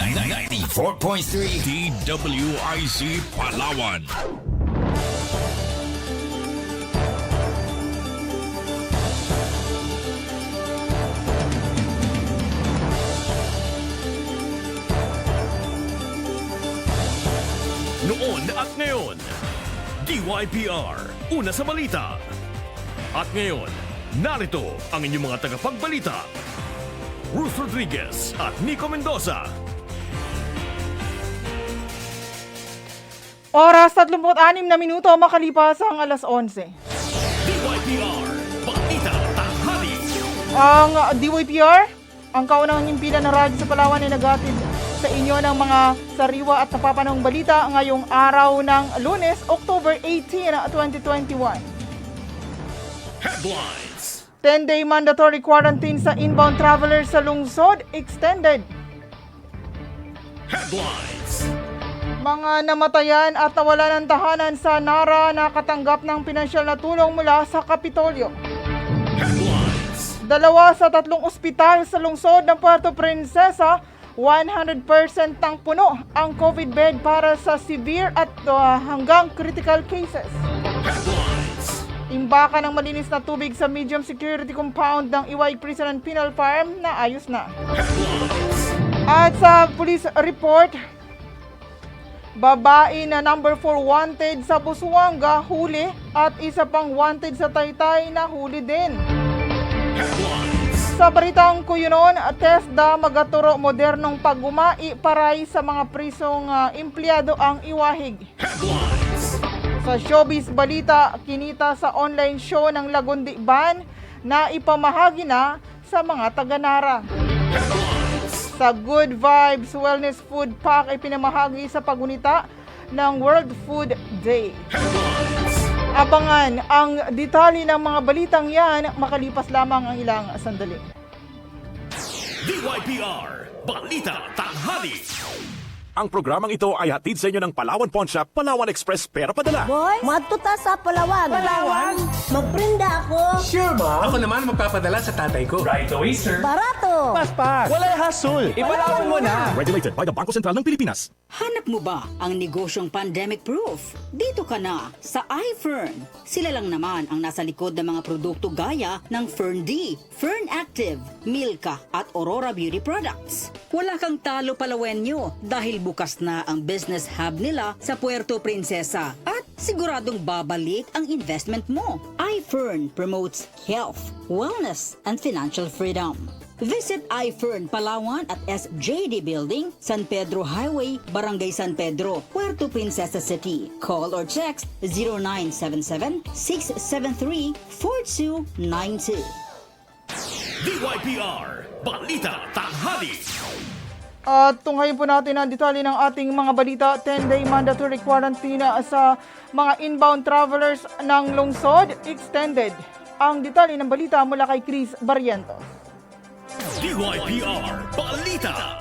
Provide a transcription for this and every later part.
94.3 DWIC Palawan. Noon at ngayon, DYPR, una sa balita. At ngayon, narito ang inyong mga tagapagbalita. Ruth Rodriguez at Nico Mendoza. Oras 36 na minuto makalipas ang alas 11. DYPR, balita tanghali. Ang DYPR, ang kaunang himpila ng radyo sa Palawan ay nagatid sa inyo ng mga sariwa at napapanahong balita ngayong araw ng lunes, October 18, 2021. Headlines. 10-day mandatory quarantine sa inbound travelers sa lungsod extended. Headlines. Mga namatayan at nawalan ng tahanan sa Nara nakatanggap ng pinansyal na tulong mula sa Kapitolyo. Dalawa sa tatlong ospital sa lungsod ng Puerto Princesa, 100% tang puno ang COVID bed para sa severe at uh, hanggang critical cases. Headlines. Imbaka ng malinis na tubig sa medium security compound ng Iway Prison and Penal Farm na ayos na. At sa police report, babae na number 4 wanted sa Busuanga huli at isa pang wanted sa Taytay na huli din. Sa balitang kuyunon, TESDA magaturo modernong pagumai paray sa mga prisong ah, empleyado ang iwahig. Sa showbiz balita, kinita sa online show ng Lagundi Ban na ipamahagi na sa mga taga-Nara. Sa Good Vibes Wellness Food Pack ay pinamahagi sa pagunita ng World Food Day. Abangan ang detalye ng mga balitang yan makalipas lamang ang ilang sandali. DYPR, balita tanghali. Ang programang ito ay hatid sa inyo ng Palawan Pawn Shop, Palawan Express Pera Padala. Boy, madto sa Palawan. Palawan? Magprinda ako. Sure, ma. Ako naman magpapadala sa tatay ko. Right away, sir. Barato. Walay hassle. Ipalawan mo na. Regulated by the Bangko Sentral ng Pilipinas. Hanap mo ba ang negosyong pandemic-proof? Dito ka na sa iFern. Sila lang naman ang nasa likod ng mga produkto gaya ng Fern D, Fern Active, Milka at Aurora Beauty Products. Wala kang talo palawenyo dahil bukas na ang business hub nila sa Puerto Princesa at siguradong babalik ang investment mo. iFern promotes health, wellness, and financial freedom. Visit iFern Palawan at SJD Building, San Pedro Highway, Barangay San Pedro, Puerto Princesa City. Call or text 0977-673-4292. DYPR, balita tanghali. At tunghayin po natin ang detalye ng ating mga balita. 10-day mandatory quarantine sa mga inbound travelers ng lungsod extended. Ang detalye ng balita mula kay Chris Barrientos. DYPR, balita.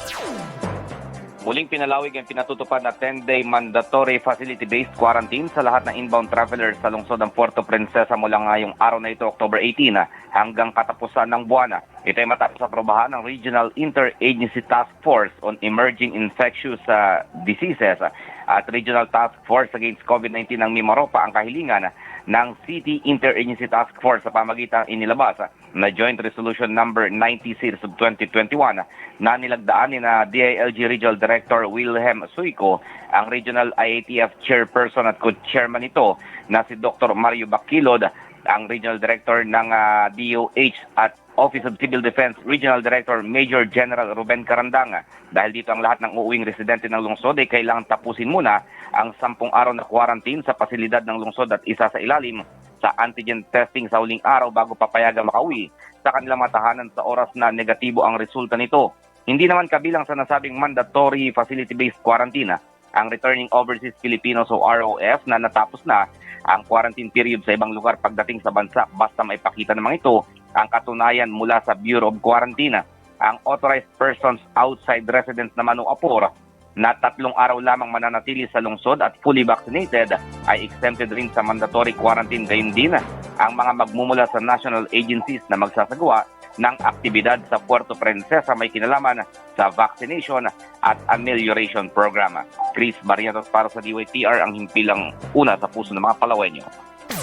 Muling pinalawig ang pinatutupad na 10-day mandatory facility-based quarantine sa lahat ng inbound travelers sa lungsod ng Puerto Princesa mula ngayong araw na ito, October 18, ah, hanggang katapusan ng buwan. ah. Ito ay matapos aprobahan ng Regional Interagency Task Force on Emerging Infectious ah, Diseases at Regional Task Force Against COVID-19 ng Mimaropa ang kahilingan ah, ng City Interagency Task Force sa pamagitan inilabas na Joint Resolution Number 90 Series of 2021 ah, na nilagdaan ni na DILG Regional Director Wilhelm Suico, ang Regional IATF Chairperson at Co-Chairman nito na si Dr. Mario Bakilod, ang Regional Director ng ah, DOH at Office of Civil Defense Regional Director Major General Ruben Carandang. Dahil dito ang lahat ng uuwing residente ng lungsod ay kailangan tapusin muna ang sampung araw na quarantine sa pasilidad ng lungsod at isa sa ilalim sa antigen testing sa huling araw bago papayagan makauwi sa kanilang matahanan sa oras na negatibo ang resulta nito. Hindi naman kabilang sa nasabing mandatory facility-based quarantine ang returning overseas Filipinos o ROF na natapos na ang quarantine period sa ibang lugar pagdating sa bansa basta maipakita naman ito ang katunayan mula sa Bureau of Quarantine. Ang authorized persons outside residence naman o APOR na tatlong araw lamang mananatili sa lungsod at fully vaccinated ay exempted rin sa mandatory quarantine gayon din ang mga magmumula sa national agencies na magsasagawa ng aktibidad sa Puerto Princesa may kinalaman sa vaccination at amelioration program. Chris Barrientos para sa DYTR ang himpilang una sa puso ng mga Palawenyo.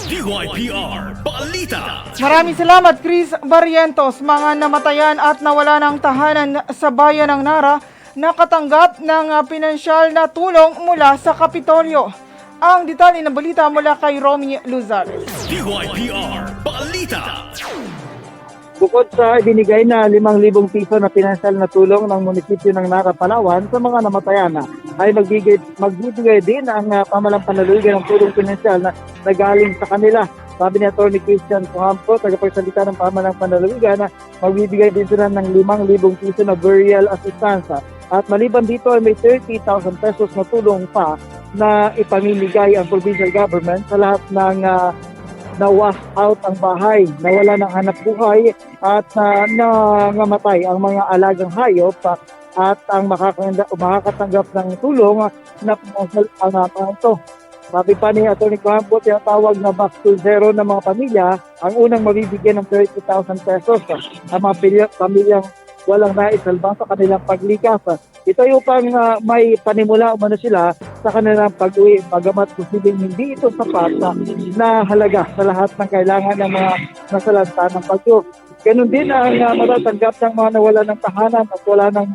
DYPR Balita. Maraming salamat Chris Barrientos, mga namatayan at nawala ng tahanan sa bayan ng Nara nakatanggap ng ah, pinansyal na tulong mula sa Kapitolyo. Ang detalye ng balita mula kay Romy Luzares. DYPR Balita. Bukod sa ibinigay na 5,000 piso na pinansal na tulong ng munisipyo ng Nara, Palawan sa mga namatayan na ay magbigay, magbibigay din ang uh, pamalang panalulugan ng tulong pinansal na nagaling sa kanila. Sabi ni Atty. Christian Puhampo, tagapagsalita ng pamalang panalulugan na magbibigay din sila ng 5,000 piso na burial assistance. At maliban dito ay may 30,000 pesos na tulong pa na ipamimigay ang provincial government sa lahat ng ah, na wash out ang bahay, nawala ng hanap buhay at uh, nangamatay ang mga alagang hayop ah, at ang makakatanggap ng tulong ah, na pumasal ang uh, ito. Sabi pa ni Atty. Campo, tinatawag na back to zero ng mga pamilya, ang unang mabibigyan ng 30,000 pesos ah, ang mga pilya- pamilyang walang naisalbang sa kanilang paglikas. Ito ay upang ah, may panimula umano sila sa kanilang pag-uwi, bagamat posibleng hindi ito sapat na, na halaga sa lahat ng kailangan ng mga nasalanta ng bagyo. Ganun din ang uh, matatanggap ng mga nawala ng tahanan at wala ng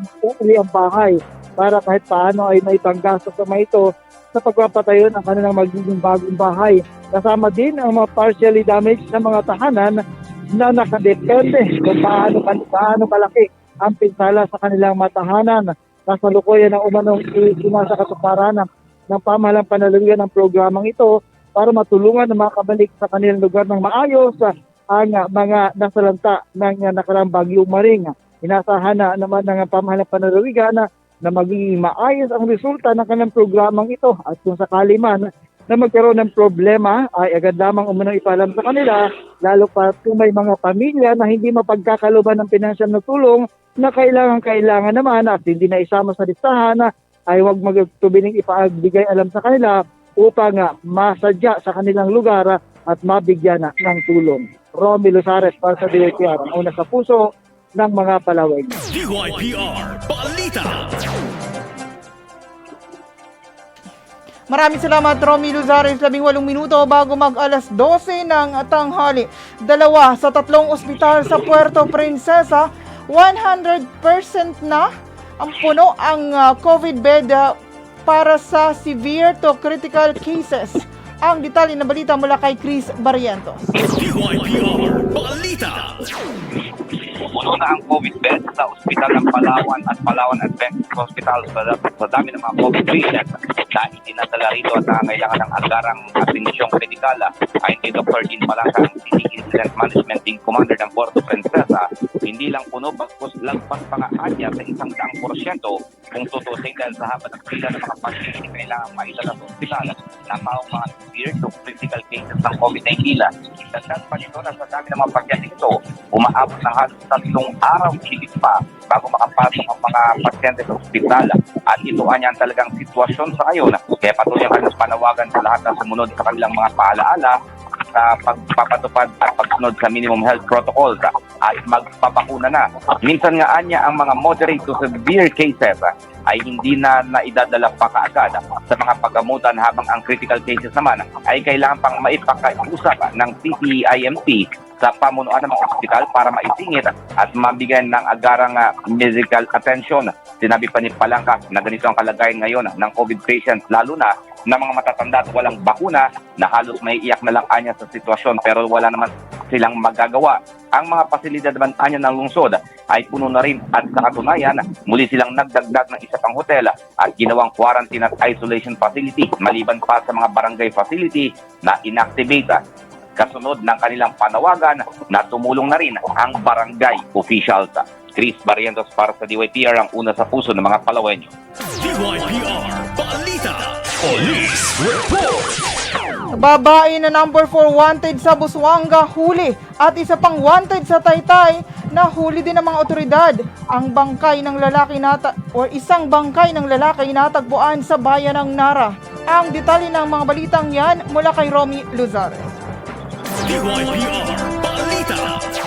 uli ang bahay para kahit paano ay panggastos sa mga ito sa pagpapatayo ng kanilang magiging bagong bahay. Kasama din ang mga partially damaged na mga tahanan na nakadepende kung paano, paano kalaki ang pinsala sa kanilang matahanan. Kasalukuyan ng umanong isinasa katuparan ng, ng pamahalang panalangyan ng programang ito para matulungan ng mga kabalik sa kanilang lugar ng maayos ang mga nasalanta ng nakarang bagyong maring. Inasahan na naman ng pamahalang panalangyan na, na magiging maayos ang resulta ng kanilang programang ito at kung sakali man na magkaroon ng problema ay agad lamang umunang ipalam sa kanila lalo pa kung may mga pamilya na hindi mapagkakaluban ng pinansyal na tulong na kailangan-kailangan naman at hindi na isama sa listahan ay huwag magtubiling ipagbigay alam sa kanila upang nga masadya sa kanilang lugar ah, at mabigyan na ng tulong. Romy Luzares para sa DWTR, ang una sa puso ng mga palawag. DYPR Maraming salamat Romy Luzares, 18 minuto bago mag alas 12 ng tanghali. Dalawa sa tatlong ospital sa Puerto Princesa, 100% na ang puno ang ah, COVID bed ah, para sa severe to critical cases. Ang detalye ng balita mula kay Chris Barrientos. DYPR Balita. Puno na ang COVID bed sa ospital ng Palawan at Palawan Adventist Hospital sa, sa dami ng mga COVID patients na itinadala rito at nangangailangan ng agarang atensyong medikal. Ayon kay Dr. Dean Palangka, ang City Incident Management Team Commander ng Puerto Princesa, hindi lang puno bagkus lagpas pa nga anya sa isang daang porsyento kung tutusin dahil sa haba ng pila ng mga pasyente kailangan mailala sa ospital na maong mga severe to critical cases ng COVID-19. Dagdag pa nito na sa dami ng mga pasyente ito, umaabot ng halos tatlong araw higit pa bago makapasok ang mga pasyente sa ospital. At ito ang talagang sitwasyon sa ngayon. Kaya patuloy ang kanilang panawagan sa lahat na sumunod sa kanilang mga paalaala sa pagpapatupad at pagsunod sa minimum health protocols at magpapakuna na. Minsan nga anya ang mga moderate to severe cases ay hindi na naidadala pa kaagad sa mga paggamutan habang ang critical cases naman ay kailangan pang maipakiusap ng CCIMT sa pamunuan ng mga ospital para maisingit at mabigyan ng agarang ah, medical attention. Sinabi pa ni Palangka na ganito ang kalagayan ngayon ng COVID patients lalo na na mga matatanda at walang bakuna na halos may iyak na lang anya sa sitwasyon pero wala naman silang magagawa. Ang mga pasilidad naman anya ng lungsod ay puno na rin at sa katunayan muli silang nagdagdag ng isa pang hotel at ginawang quarantine at isolation facility maliban pa sa mga barangay facility na inactivate kasunod ng kanilang panawagan na tumulong na rin ang barangay officials. Chris Barrientos para sa DYPR ang una sa puso ng mga Palawenyo. DYPR. Police Report. Babae na number 4 wanted sa Buswanga huli at isa pang wanted sa Taytay na huli din ng mga otoridad. Ang bangkay ng lalaki nata or isang bangkay ng lalaki natagpuan sa bayan ng Nara. Ang detalye ng mga balitang yan mula kay Romy Luzares. DYPR Balita.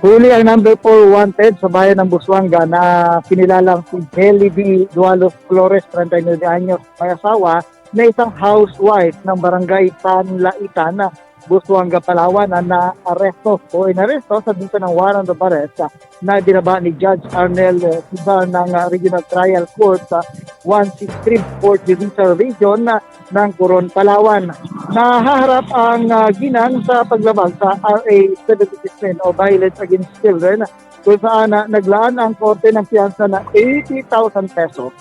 Huli ang number 4 wanted sa bayan ng Busuanga na kinilalang si Kelly B. Dualos Flores, 39 anyos, may asawa na isang housewife ng barangay San Laitan na Busuanga, Palawan na na-aresto o inaresto sa bisa ng warrant of arrest ah, na binaba ni Judge Arnel Sibar ng ah, Regional Trial Court sa 163 Court Judicial Region ng Coron, Palawan. Nahaharap ang ah, ginang sa paglabag sa RA 769 o Violence Against Children kung saan ah, naglaan ang korte ng piyansa na 80,000 pesos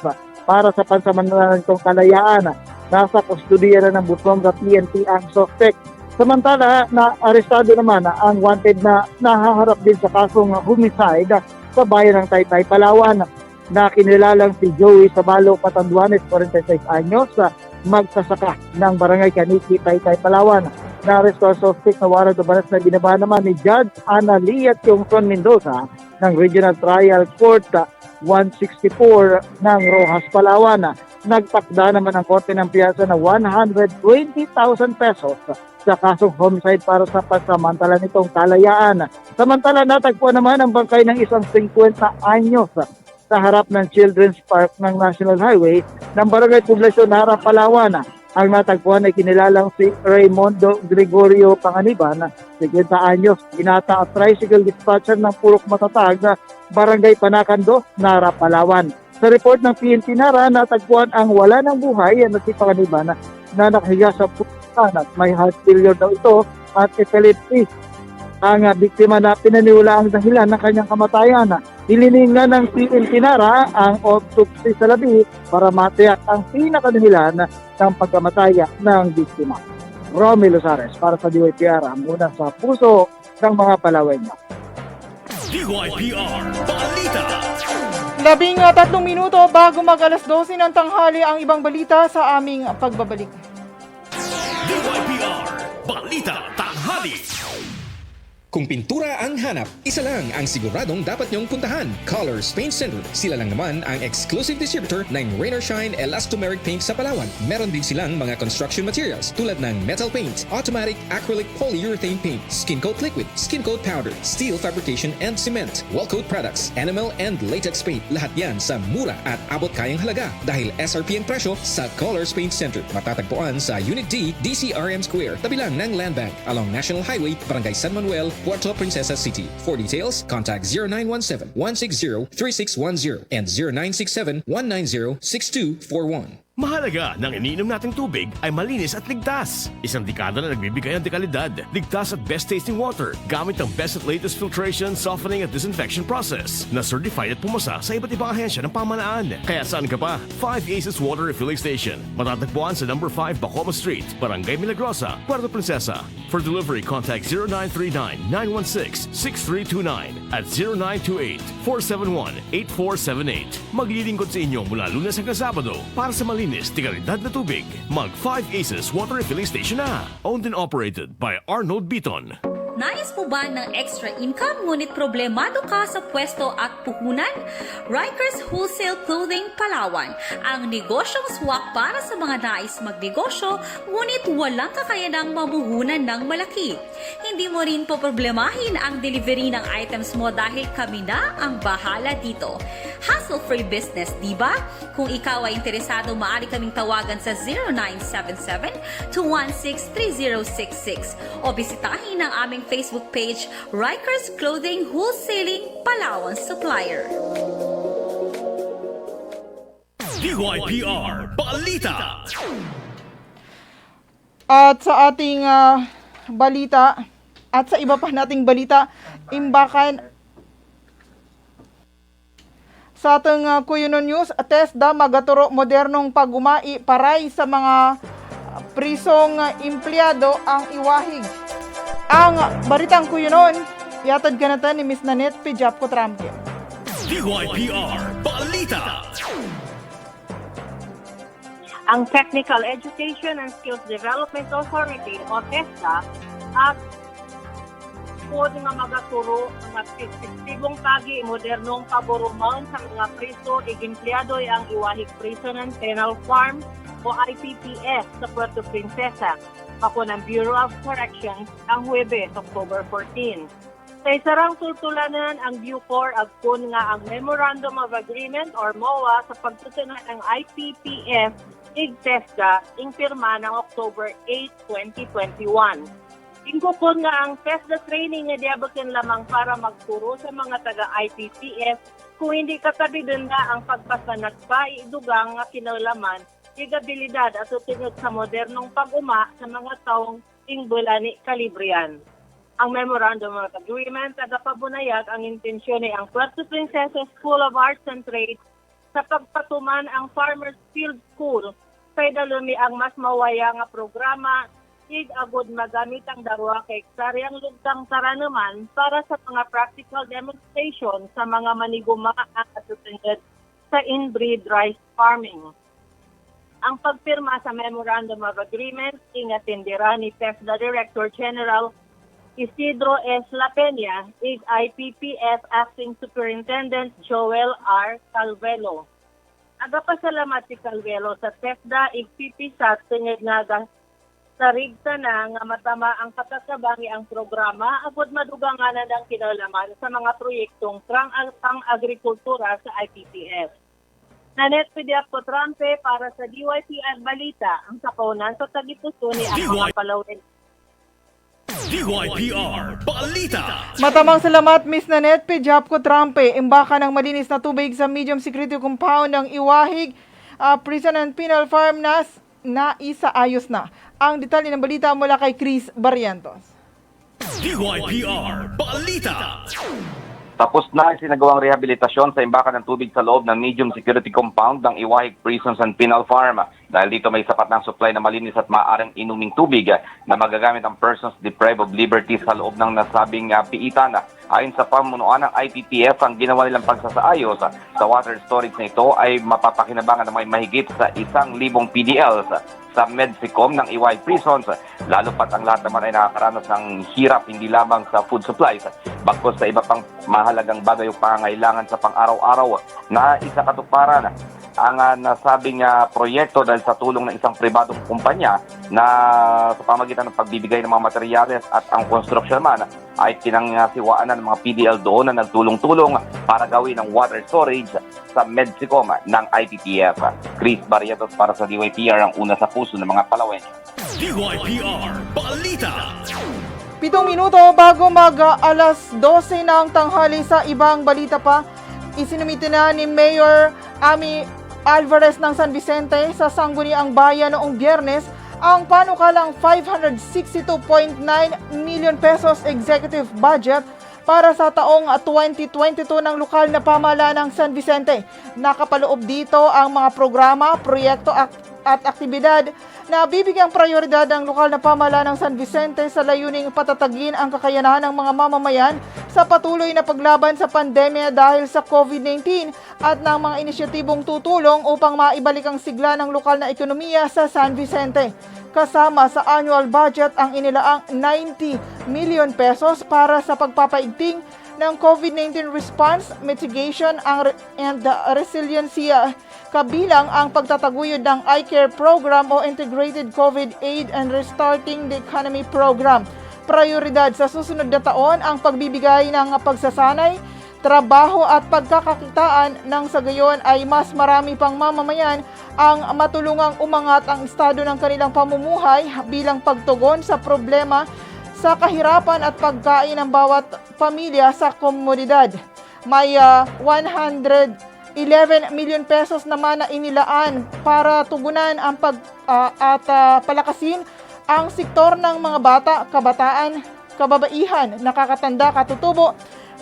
para sa pansamantalang itong kalayaan. Nasa kustodiya na ng Busuanga PNP ang suspect. Samantala, na arestado naman ah, ang wanted na nahaharap din sa kasong homicide sa bayan ng Taytay, Palawan na kinilalang si Joey Sabalo Patanduanes, 46 anyos, sa magsasaka ng barangay Kaniki, Taytay, Palawan. Na-arresto ang suspect na warrant of na binaba naman ni Judge Ana Lia Tiongson Mendoza ng Regional Trial Court ah, 164 ng Rojas, Palawan. Nagtakda naman ang korte ng piyasa na 120,000 pesos sa kasong homicide para sa pansamantala nitong kalayaan. Samantala natagpuan naman ang bangkay ng isang 50 anyos sa harap ng Children's Park ng National Highway ng Barangay Poblasyon Harap, Palawan. Ang natagpuan ay kinilalang si Raymondo Gregorio Panganiban, 50 anyos, binata at tricycle dispatcher ng Purok Matatag na Barangay Panakando, Nara, Palawan. Sa report ng PNP Nara, natagpuan ang wala ng buhay na si Panganiban na, na nakahiga sa putan at may heart failure daw ito at epilepsy. Ang ah, biktima na pinaniwala ang dahilan ng kanyang kamatayan. Hiliningan ng PNP Nara ang autopsy sa labi para matiyak ang pinakadahilan ng pagkamatay ng biktima. Romy Losares para sa DYPR muna sa puso ng mga Palawan. DYPR Balita. Labing uh, tatlong minuto bago mag alas 12 ng tanghali ang ibang balita sa aming pagbabalik. Kung pintura ang hanap, isa lang ang siguradong dapat niyong puntahan. Colors Paint Center. Sila lang naman ang exclusive distributor ng Rain or Shine Elastomeric Paint sa Palawan. Meron din silang mga construction materials tulad ng metal paint, automatic acrylic polyurethane paint, skin coat liquid, skin coat powder, steel fabrication and cement, wall coat products, enamel and latex paint. Lahat yan sa mura at abot kayang halaga dahil SRP ang presyo sa Colors Paint Center. Matatagpuan sa Unit D, DCRM Square, tabi lang ng Land Bank along National Highway, Barangay San Manuel, Puerto Princesa City. For details, contact 0917-160-3610 and 0967-190-6241. Mahalaga ng iniinom nating tubig ay malinis at ligtas. Isang dekada na nagbibigay ng dekalidad, ligtas at best tasting water gamit ang best at latest filtration, softening at disinfection process na certified at pumasa sa iba't ibang ahensya ng pamanaan. Kaya saan ka pa? 5 Aces Water Refilling Station. Matatagpuan sa number 5 Bacoma Street, Barangay Milagrosa, Puerto Princesa. For delivery, contact 0939-916-6329 at 0928-471-8478. Maglilingkod sa inyo mula lunes hanggang Sabado para sa malinis, tigalidad na tubig. Mag 5 Aces Water Refilling Station na. Owned and operated by Arnold Beaton. Nais mo ba ng extra income ngunit problemado ka sa pwesto at puhunan? Rikers Wholesale Clothing Palawan, ang negosyong swak para sa mga nais magnegosyo ngunit walang kakayanang mamuhunan ng malaki. Hindi mo rin poproblemahin ang delivery ng items mo dahil kami na ang bahala dito. Hassle-free business, di ba? Kung ikaw ay interesado, maaari kaming tawagan sa 0977-216-3066 o bisitahin ang aming Facebook page, Rikers Clothing Wholesaling Palawan Supplier. DYPR Balita. At sa ating ah, balita, at sa iba pa nating balita, imbakan sa atong uh, Kuyunon News, TESDA magaturo modernong pagumai paray sa mga ah, prisong ah, empleyado ang iwahig. Ang balitang Kuyunon, yatad ganatan ni Miss Nanette Pijap Kotramke. DYPR Balita. ang Technical Education and Skills Development Authority o TESDA at po nga magaturo nga sensitibong tagi modernong paborumaon sa mga priso ig empleyado ang iwahig Prison and Penal Farm o IPPS sa Puerto Princesa ako ng Bureau of Corrections ang Huwebes, October 14. Sa Kay sarang tultulanan ang Bucor agkon nga ang Memorandum of Agreement or MOA sa pagtutunan ng IPPF ig TESDA ing pirma ng October 8, 2021. Ingkukon nga ang TESDA training nga diabakin lamang para magturo sa mga taga-IPPF kung hindi katabi nga ang pagpasanat pa idugang nga kinalaman igabilidad at tutunod sa modernong pag-uma sa mga taong ingbulani kalibrian. Ang Memorandum of Agreement tagapabunayag ang intensyon ni ang Puerto Princesa School of Arts and Trades sa pagpatuman ang Farmers Field School kay dalumi ang mas mawaya nga programa ig agud magamit ang darwa kay hektaryang lugtang taranuman para sa mga practical demonstration sa mga maniguma ang katutunod sa inbreed rice farming. Ang pagpirma sa Memorandum of Agreement ingatindira ni PESDA Director General Isidro S. La Peña, ig IPPF Acting Superintendent Joel R. Calvelo. Agapasalamat si Calvelo sa TESDA ig pipisat tungod nga ga- sarigta na nga matama ang katakabangi ang programa agud maduganganan ang kinalaman sa mga proyektong pang, pang agrikultura sa IPPF. Nanet Pidiap Trampe para sa DYPR Balita ang sakonan sa tagipuso ni DY. palawin. DYPR Balita. Matamang salamat Miss Nanette Pijap ko Trampe, imbaka ng malinis na tubig sa medium security compound ng Iwahig ah, Prison and Penal Farm na naisaayos na. Ang detalye ng balita mula kay Chris Barrientos. DYPR Balita. Tapos na ang sinagawang rehabilitasyon sa imbakan ng tubig sa loob ng medium security compound ng Iwahig Prisons and Penal Farm. Dahil dito may sapat ng supply na malinis at maaaring inuming tubig eh, na magagamit ang persons deprived of liberty sa loob ng nasabing uh, piitan. Ayon sa pamunuan ng IPPF, ang ginawa nilang pagsasaayos ah, sa water storage na ito ay mapapakinabangan ng may mahigit sa isang libong PDLs sa Medsicom ng EY Prisons. Lalo pat ang lahat naman ay nakakaranas ng hirap hindi lamang sa food supplies, bagkos sa iba pang mahalagang bagay o pangangailangan sa pang-araw-araw na isa katuparan ang uh, nasabing ah, proyekto dahil sa tulong ng isang pribadong kumpanya na sa pamagitan ng pagbibigay ng mga materyales at ang construction man ay pinangasiwaan ng mga PDL doon na nagtulong-tulong para gawin ang water storage sa Medsicom ng IPPF. Chris Barrientos para sa DYPR ang una sa puso ng mga Palawen. DYPR Balita. Pitong minuto bago mag ah, alas 12 ng tanghali sa ibang balita pa, isinumite na ni Mayor Ami Alvarez ng San Vicente sa Sangguniang Bayan noong biyernes ang panukalang 562.9 million pesos executive budget para sa taong 2022 ng lokal na pamahalaan ng San Vicente. Nakapaloob dito ang mga programa, proyekto ak- at aktibidad na bibigyang prioridad ng lokal na pamahalaan ng San Vicente sa layuning patatagin ang kakayanan ng mga mamamayan sa patuloy na paglaban sa pandemya dahil sa COVID-19 at ng mga inisyatibong tutulong upang maibalik ang sigla ng lokal na ekonomiya sa San Vicente. Kasama sa annual budget ang inilaang 90 million pesos para sa pagpapaigting ng COVID-19 response, mitigation ang and resiliency uh, kabilang ang pagtataguyod ng iCare program o Integrated COVID Aid and Restarting the Economy program. Prioridad sa susunod na taon ang pagbibigay ng pagsasanay, trabaho at pagkakakitaan nang sa gayon ay mas marami pang mamamayan ang matulungang umangat ang estado ng kanilang pamumuhay bilang pagtugon sa problema sa kahirapan at pagkain ng bawat pamilya sa komunidad. May ah, 111 million pesos naman na inilaan para tugunan ang pag ah, at ah, palakasin ang sektor ng mga bata, kabataan, kababaihan, nakakatanda, katutubo,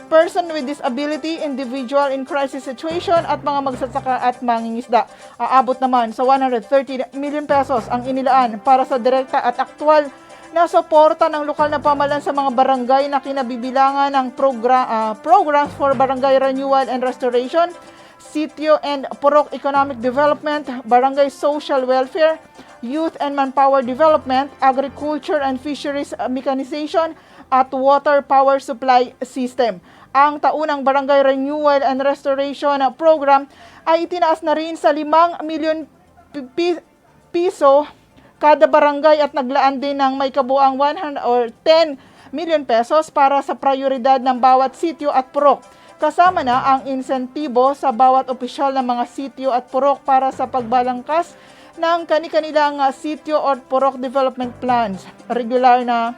person with disability, individual in crisis situation at mga magsasaka at mangingisda. Aabot naman sa 130 million pesos ang inilaan para sa direkta at aktwal na suporta ng lokal na pamalan sa mga barangay na kinabibilangan ng progra- ah, programs for barangay renewal and restoration, sitio and purok economic development, barangay social welfare, youth and manpower development, agriculture and fisheries mechanization, at water power supply system. Ang taunang barangay renewal and restoration program ay itinaas na rin sa 5 milyon pi- pi- piso kada barangay at naglaan din ng may kabuang 100 or 10 milyon pesos para sa prioridad ng bawat sityo at purok. Kasama na ang insentibo sa bawat opisyal ng mga sityo at purok para sa pagbalangkas ng kani-kanilang sityo or purok development plans. Regular na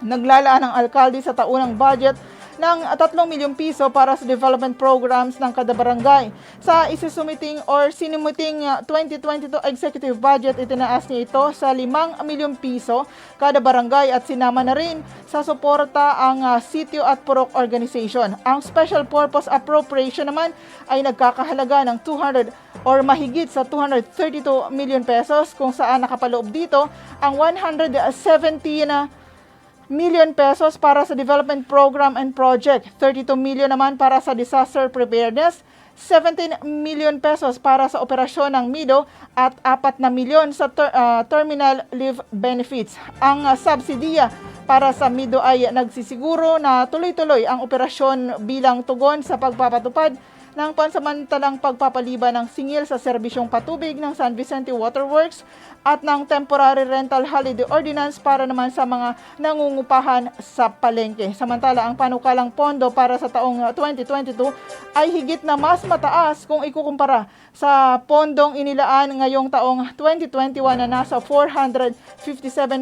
naglalaan ng alkalde sa taunang budget ng 3 milyong piso para sa development programs ng kada barangay. Sa isusumiting or sinumiting uh, 2022 executive budget, itinaas niya ito sa 5 milyong piso kada barangay at sinama na rin sa suporta ang uh, sitio at purok organization. Ang special purpose appropriation naman ay nagkakahalaga ng 200 or mahigit sa 232 million pesos kung saan nakapaloob dito ang 117 na million pesos para sa development program and project, 32 million naman para sa disaster preparedness, 17 million pesos para sa operasyon ng MIDO at 4 na milyon sa ter- ah, terminal leave benefits. Ang uh, subsidiya para sa MIDO ay nagsisiguro na tuloy-tuloy ang operasyon bilang tugon sa pagpapatupad ng pansamantalang pagpapaliban ng singil sa serbisyong patubig ng San Vicente Waterworks at ng temporary rental holiday ordinance para naman sa mga nangungupahan sa palengke. Samantala, ang panukalang pondo para sa taong uh, 2022 ay higit na mas mataas kung ikukumpara sa pondong inilaan ngayong taong 2021 na nasa 457.9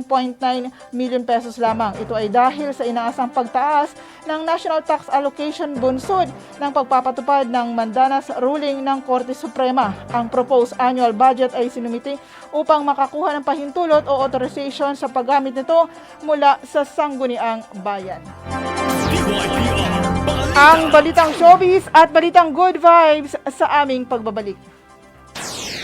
million pesos lamang. Ito ay dahil sa inaasang pagtaas ng National Tax Allocation Bunsod ng pagpapatupad ng Mandanas ruling ng Korte Suprema. Ang proposed annual budget ay sinumiti upang makakuha ng pahintulot o authorization sa paggamit nito mula sa sangguniang bayan. Ang balitang showbiz at balitang good vibes sa aming pagbabalik.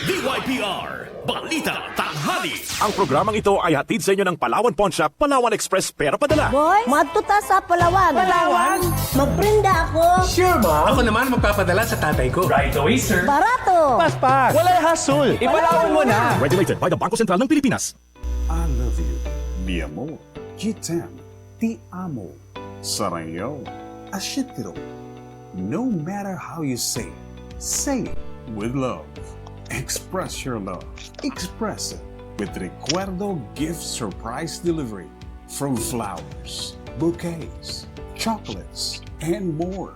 DYPR Balita Tanghali. Ang programang ito ay hatid sa inyo ng Palawan Pawn Shop, Palawan Express Pera Padala. Boys, madtuta sa Palawan. Palawan? Magprinda ako. Sure ba? Ako naman magpapadala sa tatay ko. Right away, sir. Barato. Paspas. Walay hassle. Ipalawan mo na. Regulated by the Bangko Sentral ng Pilipinas. I love you, mi amor. Gitem, ti amo. Sarayo, ashitiro. No matter how you say it, say it with love. Express your love. Express it with Recuerdo Gift Surprise Delivery from flowers, bouquets, chocolates, and more.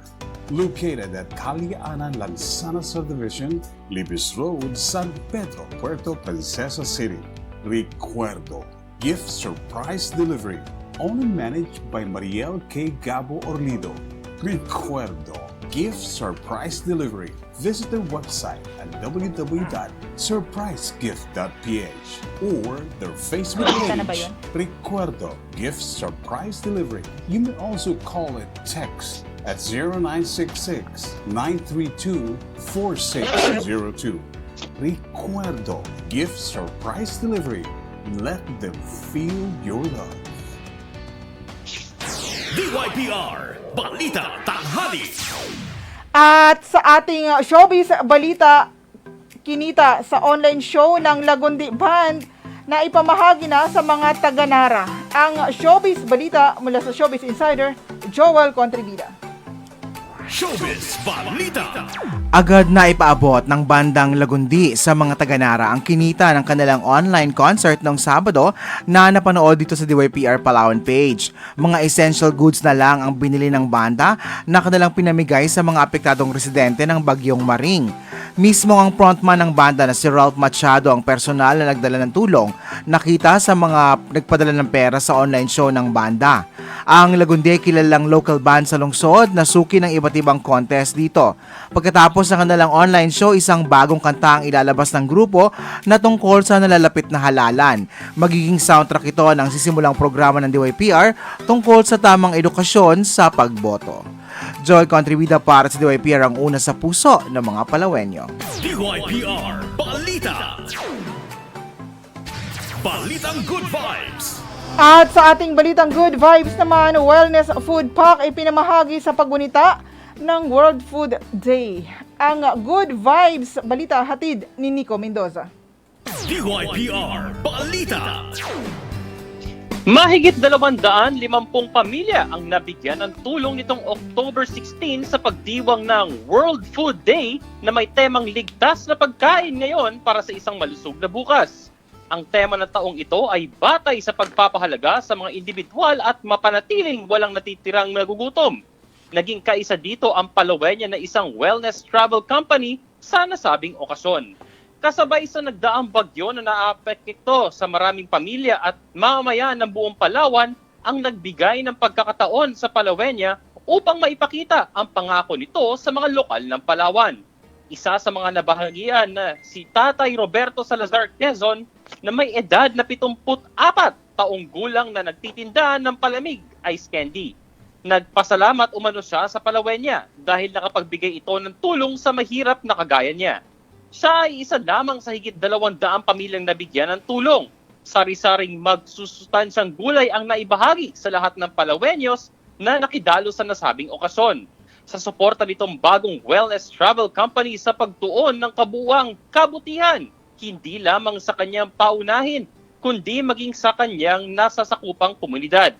Located at Caliana Lanzana Subdivision, Libis Road, San Pedro, Puerto Princesa City. Recuerdo Gift Surprise Delivery, only managed by Mariel K. Gabo Orlido. Recuerdo Gift Surprise Delivery. Visit their website at www.surprisegift.ph or their Facebook Nakita na ba page. Recuerdo Gift Surprise Delivery. You may also call it text at 0966-932-4602. Recuerdo Gift Surprise Delivery. Let them feel your love. DYPR Balita Tanghali. At sa ating uh, showbiz balita, kinita sa online show ng Lagundi Band na ipamahagi na sa mga taga-Nara. Ang showbiz balita mula sa Showbiz Insider, Joel Contribida. Showbiz Balita. Agad na ipaabot ng bandang Lagundi sa mga taga-Nara ang kinita ng kanilang online concert noong Sabado na napanood dito sa DYPR Palawan page. Mga essential goods na lang ang binili ng banda na kanilang pinamigay sa mga apektadong residente ng Bagyong Maring. Mismo ang frontman ng banda na si Ralph Machado ang personal na nagdala ng tulong nakita sa mga nagpadala ng pera sa online show ng banda. Ang Lagundi kilalang local band sa lungsod na suki ng iba't ibang contest dito. Pagkatapos ng kanilang online show, isang bagong kanta ang ilalabas ng grupo na tungkol sa nalalapit na halalan. Magiging soundtrack ito ng sisimulang programa ng DYPR tungkol sa tamang edukasyon sa pagboto. Joy Contribida para sa DYPR ang una sa puso ng mga Palawenyo. DYPR Balita. Balitang Good Vibes. At sa ating balitang good vibes naman, Wellness Food Pack ay pinamahagi sa paggunita ng World Food Day. Ang good vibes balita hatid ni Nico Mendoza. DYPR Balita. Mahigit 250 pamilya ang nabigyan ng tulong nitong October 16 sa pagdiwang ng World Food Day na may temang ligtas na pagkain ngayon para sa isang malusog na bukas. Ang tema ng taong ito ay batay sa pagpapahalaga sa mga individual at mapanatiling walang natitirang nagugutom. Naging kaisa dito ang Palawenya na isang wellness travel company sa nasabing okasyon. Kasabay sa nagdaang bagyo na naapekto sa maraming pamilya at mamamayan ng buong Palawan ang nagbigay ng pagkakataon sa Palawenya upang maipakita ang pangako nito sa mga lokal ng Palawan. Isa sa mga nabahagian na si Tatay Roberto Salazar Quezon na may edad na 74 taong gulang na nagtitinda ng palamig ice candy. Nagpasalamat umano siya sa Palawenya dahil nakapagbigay ito ng tulong sa mahirap na kagaya niya. Siya ay isa lamang sa higit dalawang daang pamilyang nabigyan ng tulong. Sari-saring magsusustansyang gulay ang naibahagi sa lahat ng Palawenyos na nakidalo sa nasabing okasyon sa suporta nitong bagong wellness travel company sa pagtuon ng kabuuang kabutihan, hindi lamang sa kanyang paunahin, kundi maging sa kanyang nasasakupang komunidad.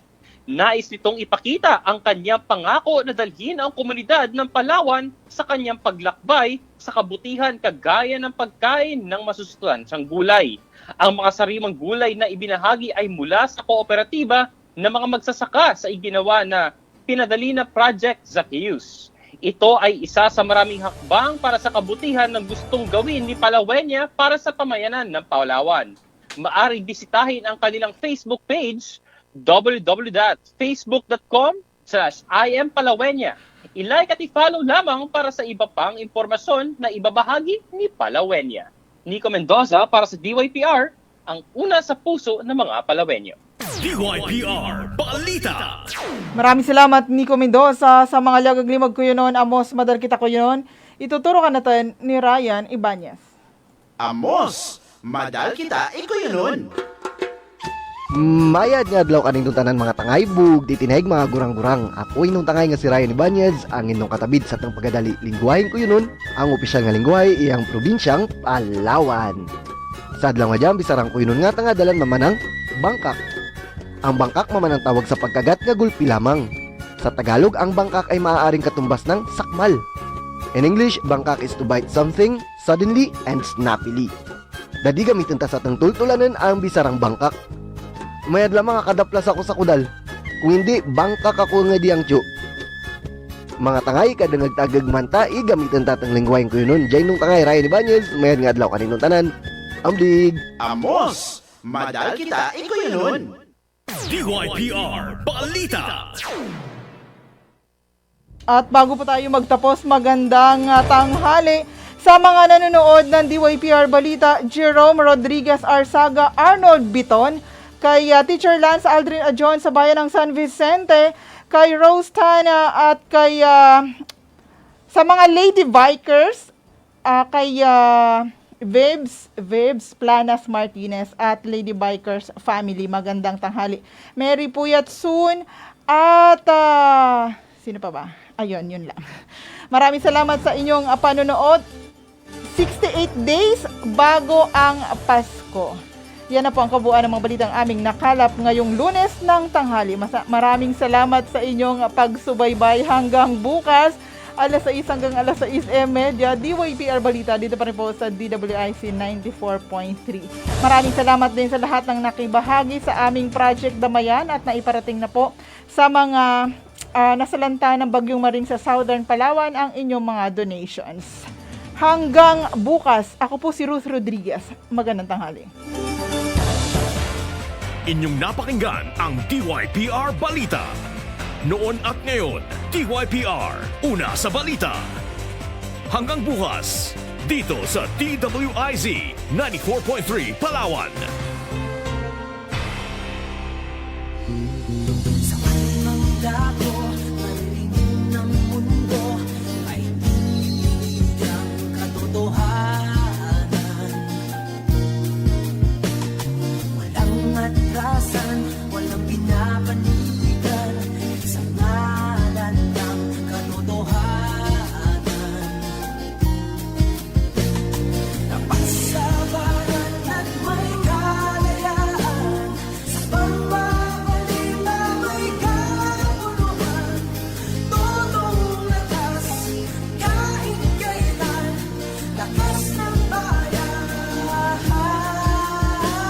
Nais nitong ipakita ang kanyang pangako na dalhin ang komunidad ng Palawan sa kanyang paglakbay sa kabutihan kagaya ng pagkain ng masustansyang gulay. Ang mga sarimang gulay na ibinahagi ay mula sa kooperatiba ng mga magsasaka sa iginawa na pinadali na Project Zacchaeus. Ito ay isa sa maraming hakbang para sa kabutihan ng gustong gawin ni Palawenya para sa pamayanan ng Palawan. Maaring bisitahin ang kanilang Facebook page www.facebook.com slash impalawenya. I-like at i-follow lamang para sa iba pang impormasyon na ibabahagi ni Palawenya. Nico Mendoza para sa DYPR, ang una sa puso ng mga Palawenyo. DYPR Balita! Maraming salamat Nico Mendoza sa mga lagaglimag ko yun Amos Madar kita ko yun. Ituturo ka natin ni Ryan Ibanez. Amos, madal kita, iko yun Mayad nga adlaw kaning tanan mga tangay bug di mga gurang-gurang. Ako nung tangay nga si Ryan Ibanez ang inyong katabid sa tang pagadali lingwahin ko yun ang opisyal nga lingway iyang probinsyang Palawan. Sa adlaw nga jam bisarang ko yun nga tanga dalan mamanang Bangkak. Ang bangkak mamanang tawag sa pagkagat nga gulpi lamang. Sa Tagalog, ang bangkak ay maaaring katumbas ng sakmal. In English, bangkak is to bite something suddenly and snappily. Dadi gamitin ta sa tang tultulanan ang bisarang bangkak Mayad lamang akadaplas ako sa kudal. Kung hindi, bangkak ako nga diyang tyo. Mga tangay, kada nagtagag manta, igamitan tatang lingwain ko yun nun. Diyan nung tangay, Ryan Ibanez, mayad nga adlaw kaninong tanan. Amdig! Amos, madal kita, iko yun DYPR Balita! At bago po tayo magtapos, magandang ah, tanghali sa mga nanonood ng DYPR Balita, Jerome Rodriguez Arsaga, Arnold Biton, kay ah, Teacher Lance Aldrin Ajon sa bayan ng San Vicente, kay Rose Tana at kay ah, sa mga Lady Bikers, ah, kay ah, Vibes, Vibes Planas Martinez at Lady Bikers Family. Magandang tanghali. Mary Puyat soon at ah, sino pa ba? Ayun, yun lang. Maraming salamat sa inyong ah, panonood. 68 days bago ang Pasko. Yan na po ang kabuuan ng mga balitang aming nakalap ngayong lunes ng tanghali. Masa- maraming salamat sa inyong pagsubaybay hanggang bukas. Alas 6 hanggang alas 6.30, DYPR Balita dito pa rin po sa DWIC 94.3. Maraming salamat din sa lahat ng nakibahagi sa aming Project Damayan at naiparating na po sa mga ah, nasalanta ng Bagyong Maring sa Southern Palawan ang inyong mga donations. Hanggang bukas, ako po si Ruth Rodriguez. Magandang tanghali. Inyong napakinggan ang DYPR Balita. Noon at ngayon, DYPR, una sa balita. Hanggang bukas, dito sa DWIZ 94.3 Palawan.